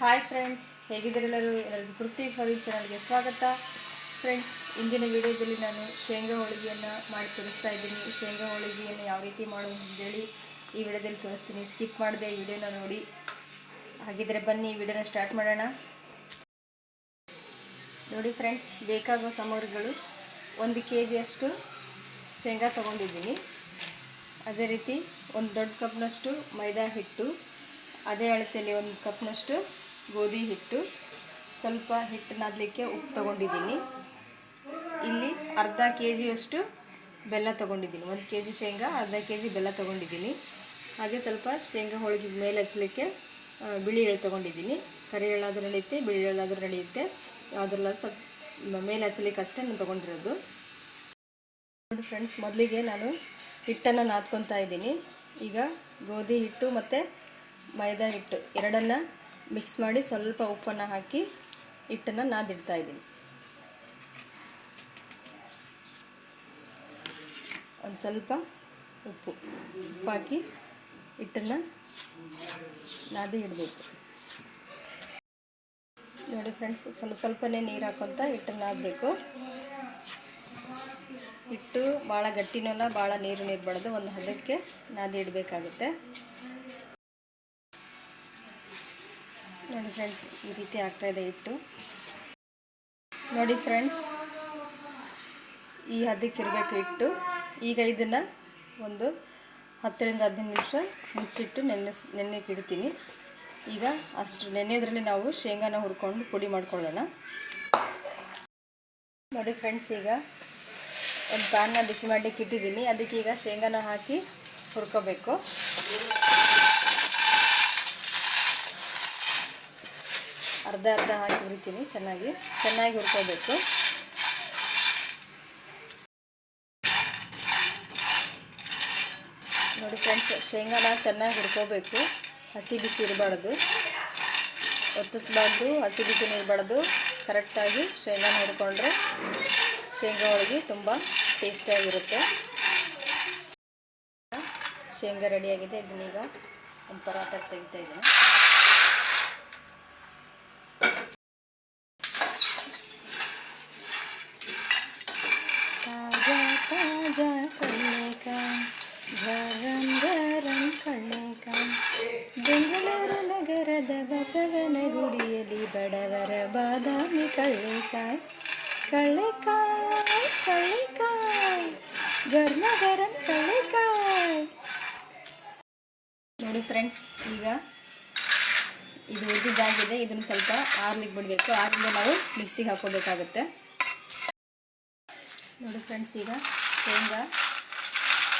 Hi friends ಹೇಗಿದ್ದೀರೆಲ್ಲರೂ? ಎಲ್ಲರಿಗೂ ಕೃತಿ for ಚಾನಲ್ಗೆ ಸ್ವಾಗತ. ಫ್ರೆಂಡ್ಸ್ ಇಂದಿನ ವಿಡಿಯೋದಲ್ಲಿ ನಾನು ಶೇಂಗಾ ಹೋಳಿಗೆಯನ್ನು ಮಾಡಿ ತೋರಿಸ್ತಾ ಇದ್ದೀನಿ. ಶೇಂಗಾ ಹೋಳಿಗೆಯನ್ನು ಯಾವ ರೀತಿ ಮಾಡೋದು ಅಂತೇಳಿ ಈ ವಿಡಿಯೋದಲ್ಲಿ ತೋರಿಸ್ತೀನಿ. ಸ್ಕಿಪ್ ಮಾಡದೆ ಈ ವಿಡಿಯೋನ ನೋಡಿ. ಹಾಗಿದ್ರೆ ಬನ್ನಿ, ಈ ವಿಡಿಯೋನ ಸ್ಟಾರ್ಟ್ ಮಾಡೋಣ. ನೋಡಿ ಫ್ರೆಂಡ್ಸ್ ಬೇಕಾಗುವ ಸಾಮಗ್ರಿಗಳು ಒಂದು ಕೆ ಜಿಯಷ್ಟು ಶೇಂಗಾ ತೊಗೊಂಡಿದ್ದೀನಿ. ಅದೇ ರೀತಿ ಒಂದು ದೊಡ್ಡ ಕಪ್ನಷ್ಟು ಮೈದಾ ಹಿಟ್ಟು, ಅದೇ ಅಳತೆಯಲ್ಲಿ ಒಂದು ಕಪ್ನಷ್ಟು ಗೋಧಿ ಹಿಟ್ಟು. ಸ್ವಲ್ಪ ಹಿಟ್ಟು ನಾದಲಿಕ್ಕೆ ಉಪ್ಪು ತೊಗೊಂಡಿದ್ದೀನಿ. ಇಲ್ಲಿ ಅರ್ಧ ಕೆ ಜಿಯಷ್ಟು ಬೆಲ್ಲ ತೊಗೊಂಡಿದ್ದೀನಿ. ಒಂದು ಕೆ ಜಿ ಶೇಂಗಾ, ಅರ್ಧ ಕೆ ಜಿ ಬೆಲ್ಲ ತೊಗೊಂಡಿದ್ದೀನಿ. ಹಾಗೆ ಸ್ವಲ್ಪ ಶೇಂಗಾ ಹೋಳಿಗೆ ಮೇಲೆ ಹಚ್ಚಲಿಕ್ಕೆ ಬಿಳಿ ಎಳ್ಳು ತೊಗೊಂಡಿದ್ದೀನಿ. ಕರಿ ಎಳ್ಳಾದರೂ ನಡೆಯುತ್ತೆ, ಬಿಳಿ ಎಳ್ಳಾದರೂ ನಡೆಯುತ್ತೆ. ಯಾವುದ್ರಲ್ಲ ಸ್ವಲ್ಪ ಮೇಲೆ ಹಚ್ಚಲಿಕ್ಕೆ ಅಷ್ಟೇ ನಾನು ತೊಗೊಂಡಿರೋದು. ನೋಡಿ ಫ್ರೆಂಡ್ಸ್ ಮೊದಲಿಗೆ ನಾನು ಹಿಟ್ಟನ್ನು ನಾದ್ಕೊತಾ ಇದ್ದೀನಿ. ಈಗ ಗೋಧಿ ಹಿಟ್ಟು ಮತ್ತು ಮೈದಾ ಹಿಟ್ಟು ಎರಡನ್ನು ಮಿಕ್ಸ್ ಮಾಡಿ ಸ್ವಲ್ಪ ಉಪ್ಪನ್ನು ಹಾಕಿ ಹಿಟ್ಟನ್ನು ನಾದಿಡ್ತಾ ಇದ್ದೀನಿ. ಒಂದು ಸ್ವಲ್ಪ ಉಪ್ಪು ಉಪ್ಪು ಹಾಕಿ ಹಿಟ್ಟನ್ನು ನಾದಿ ಇಡಬೇಕು. ನೋಡಿ ಫ್ರೆಂಡ್ಸ್, ಸ್ವಲ್ಪ ಸ್ವಲ್ಪನೇ ನೀರು ಹಾಕೊತ ಹಿಟ್ಟನ್ನು ನಾದಬೇಕು. ಹಿಟ್ಟು ಭಾಳ ಗಟ್ಟಿನೂ ಅಲ್ಲ ಭಾಳ ನೀರು ಇರಬಾರ್ದು ಒಂದು ಹದಕ್ಕೆ ನಾದಿ ಇಡಬೇಕಾಗುತ್ತೆ. ನೋಡಿ ಫ್ರೆಂಡ್ಸ್ ಈ ರೀತಿ ಆಗ್ತಾಯಿದೆ ಹಿಟ್ಟು. ನೋಡಿ ಫ್ರೆಂಡ್ಸ್ ಈ ಹದಕ್ಕೆ ಇರಬೇಕು ಹಿಟ್ಟು. ಈಗ ಇದನ್ನು ಒಂದು ಹತ್ತರಿಂದ ಹದಿನೈದು ನಿಮಿಷ ಮುಚ್ಚಿಟ್ಟು ನೆನೆಸ್ ನೆನೆಗೆ ಇಡ್ತೀನಿ. ಈಗ ಅಷ್ಟು ನೆನೆಯೋದ್ರಲ್ಲಿ ನಾವು ಶೇಂಗಾನ ಹುರ್ಕೊಂಡು ಪುಡಿ ಮಾಡ್ಕೊಳ್ಳೋಣ. ನೋಡಿ ಫ್ರೆಂಡ್ಸ್ ಈಗ ಒಂದು ಪ್ಯಾನ್ನ ಬಿಸಿ ಮಾಡಲಿಕ್ಕೆ ಇಟ್ಟಿದ್ದೀನಿ. ಅದಕ್ಕೆ ಈಗ ಶೇಂಗಾನ ಹಾಕಿ ಹುರ್ಕೋಬೇಕು. ಅರ್ಧ ಅರ್ಧ ಹಾಕಿ ಹುರಿತೀನಿ, ಚೆನ್ನಾಗಿ ಚೆನ್ನಾಗಿ ಹುರ್ಕೋಬೇಕು. ನೋಡಿ ಫ್ರೆಂಡ್ಸ್, ಶೇಂಗಾನ ಚೆನ್ನಾಗಿ ಹುರ್ಕೋಬೇಕು. ಹಸಿ ಬಿಸಿ ಇರಬಾರ್ದು. ಒತ್ತಿಸ್ಬಾರ್ದು, ಹಸಿ ಬಿಸಿನೂ ಇರಬಾರ್ದು. ಕರೆಕ್ಟಾಗಿ ಶೇಂಗಾನ ಹುರ್ಕೊಂಡ್ರೆ ಶೇಂಗಾ ಹೋಳಿಗೆ ತುಂಬ ಟೇಸ್ಟಿಯಾಗಿರುತ್ತೆ ಶೇಂಗಾ ರೆಡಿಯಾಗಿದೆ ಇದನ್ನೀಗ ಒಂದು ಪರಾಟಕ್ಕೆ ತೆಗಿತಾ ಇದ್ದೀನಿ ತಾಜಾ ತಾಜಾ ಕಳ್ಳೆಕಾಯಿ ಗರಂ ಗರಂ ಕಳ್ಳೆಕಾಯಿ ಬೆಂಗಳೂರು ನಗರದ ಬಸವನ ಗುಡಿಯಲ್ಲಿ ಬಡವರ ಬಾದಾಮಿ ಕಳ್ಳೆಕಾಯಿ ಕಳ್ಳೆಕಾಯಿ ಕಳ್ಳೆಕಾಯಿ ಗರ್ಮ ಗರಂ ನೋಡಿ ಫ್ರೆಂಡ್ಸ್ ಈಗ ಇದು ಉದ್ದಿದ್ದಾಗಿದೆ ಇದನ್ನು ಸ್ವಲ್ಪ ಆರ್ಲಿಕ್ಕೆ ಬಿಡಬೇಕು. ಆರ್ಲಿಂದ ನಾವು ಮಿಕ್ಸಿಗೆ ಹಾಕೋಬೇಕಾಗುತ್ತೆ ನೋಡಿ ಫ್ರೆಂಡ್ಸ್ ಈಗ ಶೇಂಗಾ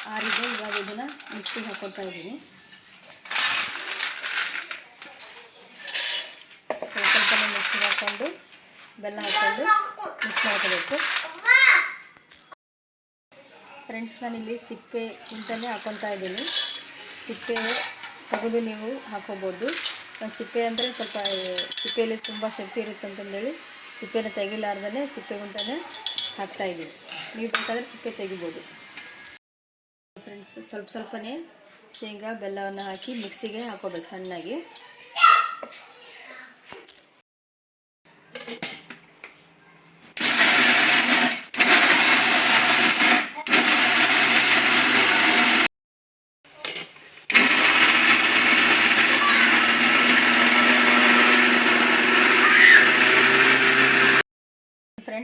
ಆರಿದೆ. ಇವಾಗ ಇದನ್ನು ಮಿಕ್ಸಿಗೆ ಹಾಕೋತಾ ಇದ್ದೀನಿ ಸ್ವಲ್ಪ ಸ್ವಲ್ಪನೇ ಮಿಕ್ಸಿಗೆ ಹಾಕ್ಕೊಂಡು, ಬೆಲ್ಲ ಹಾಕ್ಕೊಂಡು ಮಿಕ್ಸ್ ಮಾಡ್ಕೋಬೇಕು. ಫ್ರೆಂಡ್ಸ್ ನಾನಿಲ್ಲಿ ಸಿಪ್ಪೆ ಕುಂಟನೇ ಹಾಕೊತಾ ಇದ್ದೀನಿ. ಸಿಪ್ಪೆ ತೆಗೆದು ನೀವು ಹಾಕೋಬೋದು. ನಾನು ಸಿಪ್ಪೆ ಅಂದರೆ ಸ್ವಲ್ಪ ಸಿಪ್ಪೆಯಲ್ಲಿ ತುಂಬ ಶಕ್ತಿ ಇರುತ್ತೆ ಅಂತಂದೇಳಿ ಸಿಪ್ಪೆನ ತೆಗಿಲಾರ್ದೇ ಸಿಪ್ಪೆ ಗುಂಟನೇ ಹಾಕ್ತಾಯಿದ್ದೀನಿ ನೀವು ಬೇಕಾದರೆ ಸಿಪ್ಪೆ ತೆಗಿಬೋದು. ಫ್ರೆಂಡ್ಸ್ ಸ್ವಲ್ಪ ಸ್ವಲ್ಪನೇ ಶೇಂಗಾ, ಬೆಲ್ಲವನ್ನು ಹಾಕಿ ಮಿಕ್ಸಿಗೆ ಹಾಕೋಬೇಕು ಸಣ್ಣಾಗಿ.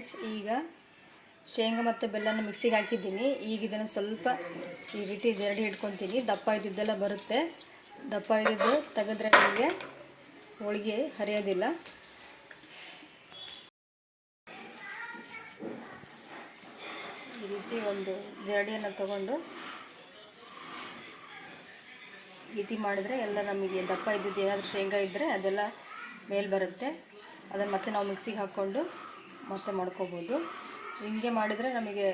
ಫ್ರೆಂಡ್ಸ್, ಈಗ ಶೇಂಗಾ ಮತ್ತು ಬೆಲ್ಲನ ಮಿಕ್ಸಿಗೆ ಹಾಕಿದ್ದೀನಿ. ಈಗ ಇದನ್ನು ಸ್ವಲ್ಪ ಈ ರೀತಿ ಜರಡಿ ಹಿಡ್ಕೊತೀನಿ. ದಪ್ಪ ಇದ್ದಿದ್ದೆಲ್ಲ ಬರುತ್ತೆ. ದಪ್ಪ ಇದ್ದಿದ್ದು ತೆಗೆದ್ರೆ ನಮಗೆ ಹೋಳಿಗೆ ಹರಿಯೋದಿಲ್ಲ. ಈ ರೀತಿ ಒಂದು ಜರಡಿಯನ್ನು ತಗೊಂಡು ರೀತಿ ಮಾಡಿದ್ರೆ ಎಲ್ಲ ನಮಗೆ ದಪ್ಪ ಇದ್ದಿದ್ದು ಏನಾದರೂ ಶೇಂಗಾ ಇದ್ದರೆ ಅದೆಲ್ಲ ಮೇಲೆ ಬರುತ್ತೆ. ಅದನ್ನು ಮತ್ತೆ ನಾವು ಮಿಕ್ಸಿಗೆ ಹಾಕ್ಕೊಂಡು ಮತ್ತೆ ಮಾಡ್ಕೋಬೋದು. ಹಿಂಗೆ ಮಾಡಿದರೆ ನಮಗೆ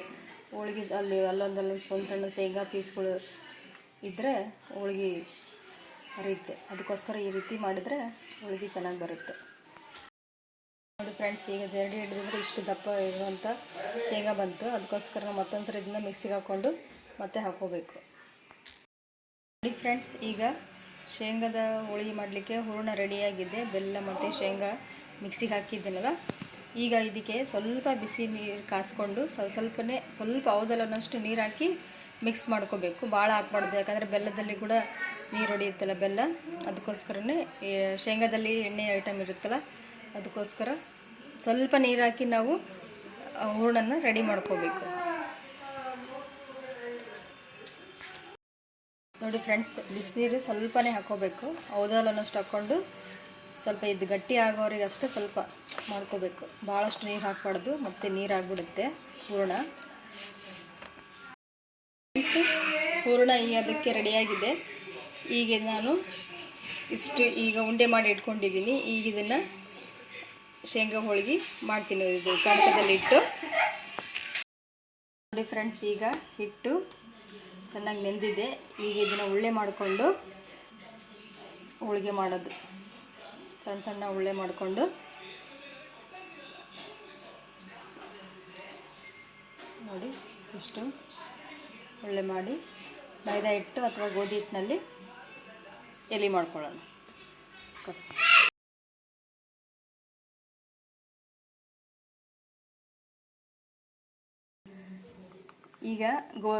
ಹೋಳಿಗೆ ಅಲ್ಲಿ ಅಲ್ಲೊಂದಲ್ಲಿ ಸಣ್ಣ ಸಣ್ಣ ಶೇಂಗಾ ಪೀಸ್ಗಳು ಇದ್ದರೆ ಹೋಳಿಗೆ ಹರಿಯುತ್ತೆ. ಅದಕ್ಕೋಸ್ಕರ ಈ ರೀತಿ ಮಾಡಿದರೆ ಹೋಳಿಗೆ ಚೆನ್ನಾಗಿ ಬರುತ್ತೆ. ನೋಡಿ ಫ್ರೆಂಡ್ಸ್, ಈಗ ಜರಡಿ ಹಿಡಿದ್ರೆ ಇಷ್ಟು ದಪ್ಪ ಇರುವಂಥ ಶೇಂಗಾ ಬಂತು. ಅದಕ್ಕೋಸ್ಕರ ನಾವು ಮತ್ತೊಂದು ಸರಿ ಇದನ್ನ ಮಿಕ್ಸಿಗೆ ಹಾಕ್ಕೊಂಡು ಮತ್ತೆ ಹಾಕೋಬೇಕು ನೋಡಿ ಫ್ರೆಂಡ್ಸ್, ಈಗ ಶೇಂಗಾದ ಹೋಳಿಗೆ ಮಾಡಲಿಕ್ಕೆ ಹೂರ್ಣ ರೆಡಿಯಾಗಿದೆ ಬೆಲ್ಲ ಮತ್ತು ಶೇಂಗಾ ಮಿಕ್ಸಿಗೆ ಹಾಕಿದ್ದೀನಲ್ಲ ಈಗ ಇದಕ್ಕೆ ಸ್ವಲ್ಪ ಬಿಸಿ ನೀರು ಕಾಸ್ಕೊಂಡು ಸ್ವಲ್ಪ ಸ್ವಲ್ಪನೇ ಸ್ವಲ್ಪ ಅವದಲನ್ನಷ್ಟು ನೀರು ಹಾಕಿ ಮಿಕ್ಸ್ ಮಾಡ್ಕೋಬೇಕು. ಭಾಳ ಹಾಕ್ಬಾರ್ದು. ಯಾಕಂದರೆ ಬೆಲ್ಲದಲ್ಲಿ ಕೂಡ ನೀರು ಹೊಡೆಯುತ್ತಲ್ಲ ಬೆಲ್ಲ. ಅದಕ್ಕೋಸ್ಕರನೇ ಶೇಂಗಾದಲ್ಲಿ ಎಣ್ಣೆ ಐಟಮ್ ಇರುತ್ತಲ್ಲ, ಅದಕ್ಕೋಸ್ಕರ ಸ್ವಲ್ಪ ನೀರು ಹಾಕಿ ನಾವು ಹೂರ್ಣನ್ನು ರೆಡಿ ಮಾಡ್ಕೋಬೇಕು. ನೋಡಿ ಫ್ರೆಂಡ್ಸ್ ಬಿಸಿನೀರು ಸ್ವಲ್ಪನೇ ಹಾಕೋಬೇಕು ಅನ್ನೋಷ್ಟು ಹಾಕ್ಕೊಂಡು ಸ್ವಲ್ಪ ಇದು ಗಟ್ಟಿ ಆಗೋರಿಗೆ ಅಷ್ಟೇ ಸ್ವಲ್ಪ ಮಾಡ್ಕೋಬೇಕು. ಭಾಳಷ್ಟು ನೀರು ಹಾಕಬಾರ್ದು, ಮತ್ತು ನೀರು ಆಗಿಬಿಡುತ್ತೆ ಹೂರಣ ಹೂರಣ ಈ ಅದಕ್ಕೆ ರೆಡಿಯಾಗಿದೆ. ಈಗ ನಾನು ಇಷ್ಟು ಈಗ ಉಂಡೆ ಮಾಡಿ ಇಟ್ಕೊಂಡಿದ್ದೀನಿ. ಈಗ ಇದನ್ನು ಶೇಂಗಾ ಹೋಳಿಗೆ ಮಾಡ್ತೀನಿ ಇದು ಕಣಕದಲ್ಲಿಟ್ಟು ನೋಡಿ ಫ್ರೆಂಡ್ಸ್, ಈಗ ಹಿಟ್ಟು ಚೆನ್ನಾಗಿ ನೆಂದಿದೆ. ಈಗ ಇದನ್ನು ಉಳ್ಳೆ ಮಾಡಿಕೊಂಡು ಹೋಳಿಗೆ ಮಾಡೋದು. ಸಣ್ಣ ಸಣ್ಣ ಉಳ್ಳೆ ಮಾಡಿಕೊಂಡು ನೋಡಿ ಇಷ್ಟು ಒಳ್ಳೆ ಮಾಡಿ, ಮೈದಾ ಹಿಟ್ಟು ಅಥವಾ ಗೋಧಿ ಹಿಟ್ಟಿನಲ್ಲಿ ಎಲೆ ಮಾಡ್ಕೊಳ್ಳೋಣ. ಈಗ ಗೋ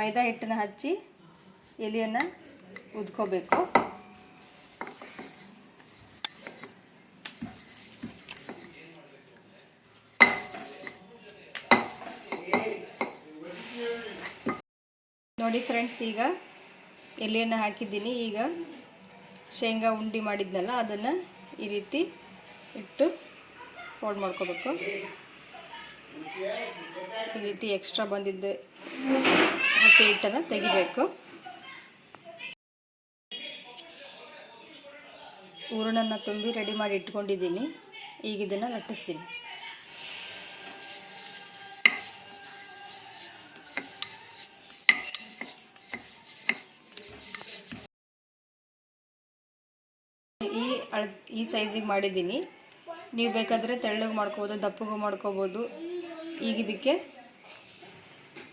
ಮೈದಾ ಹಿಟ್ಟನ್ನು ಹಚ್ಚಿ ಎಲೆಯನ್ನು ಉದ್ಕೋಬೇಕು. ನೋಡಿ ಫ್ರೆಂಡ್ಸ್, ಈಗ ಎಲೆಯನ್ನು ಹಾಕಿದ್ದೀನಿ. ಈಗ ಶೇಂಗಾ ಉಂಡಿ ಮಾಡಿದ್ನಲ್ಲ, ಅದನ್ನು ಈ ರೀತಿ ಇಟ್ಟು ಫೋಲ್ಡ್ ಮಾಡ್ಕೋಬೇಕು. ಈ ರೀತಿ ಎಕ್ಸ್ಟ್ರಾ ಬಂದಿದ್ದು ಹಸಿ ಹಿಟ್ಟನ್ನು ತೆಗಿಬೇಕು. ಹೂರಣನ ತುಂಬಿ ರೆಡಿ ಮಾಡಿ ಇಟ್ಕೊಂಡಿದ್ದೀನಿ. ಈಗ ಇದನ್ನು ಲಟ್ಟಿಸ್ತೀನಿ. ಈ ಸೈಜಿಗೆ ಮಾಡಿದ್ದೀನಿ. ನೀವು ಬೇಕಾದರೆ ತೆಳ್ಳಗೆ ಮಾಡ್ಕೋಬೋದು, ದಪ್ಪಗೂ ಮಾಡ್ಕೋಬೋದು. ಈಗ ಇದಕ್ಕೆ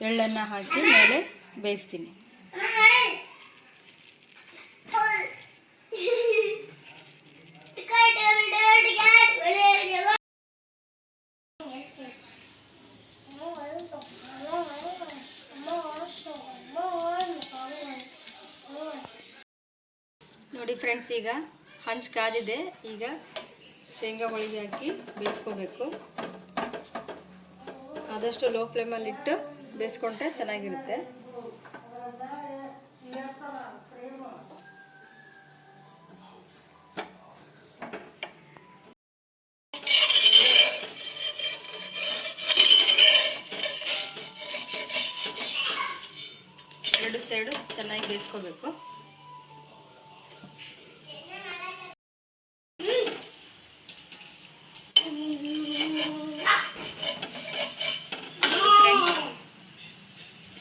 ಎಳ್ಳನ್ನು ಹಾಕಿ ಮೇಲೆ ಬೇಯಿಸ್ತೀನಿ. ನೋಡಿ ಫ್ರೆಂಡ್ಸ್, ಈಗ ಹಂಚು ಕಾದಿದೆ. ಈಗ ಶೇಂಗಾ ಹೋಳಿಗೆ ಹಾಕಿ ಬೇಯಿಸ್ಕೋಬೇಕು. ಆದಷ್ಟು ಲೋ ಫ್ಲೇಮಲ್ಲಿ ಇಟ್ಟು ಬೇಯಿಸ್ಕೊಂಡ್ರೆ ಚೆನ್ನಾಗಿರುತ್ತೆ. ಎರಡು ಸೈಡು ಚೆನ್ನಾಗಿ ಬೇಯಿಸ್ಕೋಬೇಕು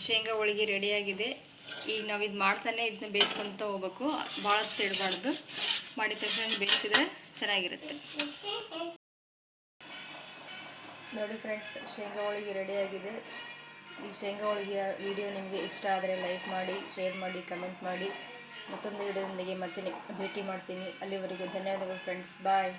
ಶೇಂಗಾ ಹೋಳಿಗೆ ರೆಡಿಯಾಗಿದೆ. ಈಗ ನಾವು ಇದು ಮಾಡ್ತಾನೆ ಇದನ್ನ ಬೇಯಿಸ್ಕೊತ ಹೋಗ್ಬೇಕು. ಭಾಳ ತಿಡಬಾರ್ದು ಮಾಡಿದ ತಕ್ಷಣ ಬೇಯಿಸಿದ್ರೆ ಚೆನ್ನಾಗಿರುತ್ತೆ. ನೋಡಿ ಫ್ರೆಂಡ್ಸ್ ಶೇಂಗಾ ಹೋಳಿಗೆ ರೆಡಿಯಾಗಿದೆ. ಈ ಶೇಂಗಾ ಹೋಳಿಗೆಯ ವಿಡಿಯೋ ನಿಮಗೆ ಇಷ್ಟ ಆದರೆ ಲೈಕ್ ಮಾಡಿ ಶೇರ್ ಮಾಡಿ ಕಮೆಂಟ್ ಮಾಡಿ. ಮತ್ತೊಂದು ವಿಡಿಯೋದೊಂದಿಗೆ ಮತ್ತೆ ಭೇಟಿ ಮಾಡ್ತೀನಿ. ಅಲ್ಲಿವರೆಗೂ ಧನ್ಯವಾದಗಳು ಫ್ರೆಂಡ್ಸ್ ಬಾಯ್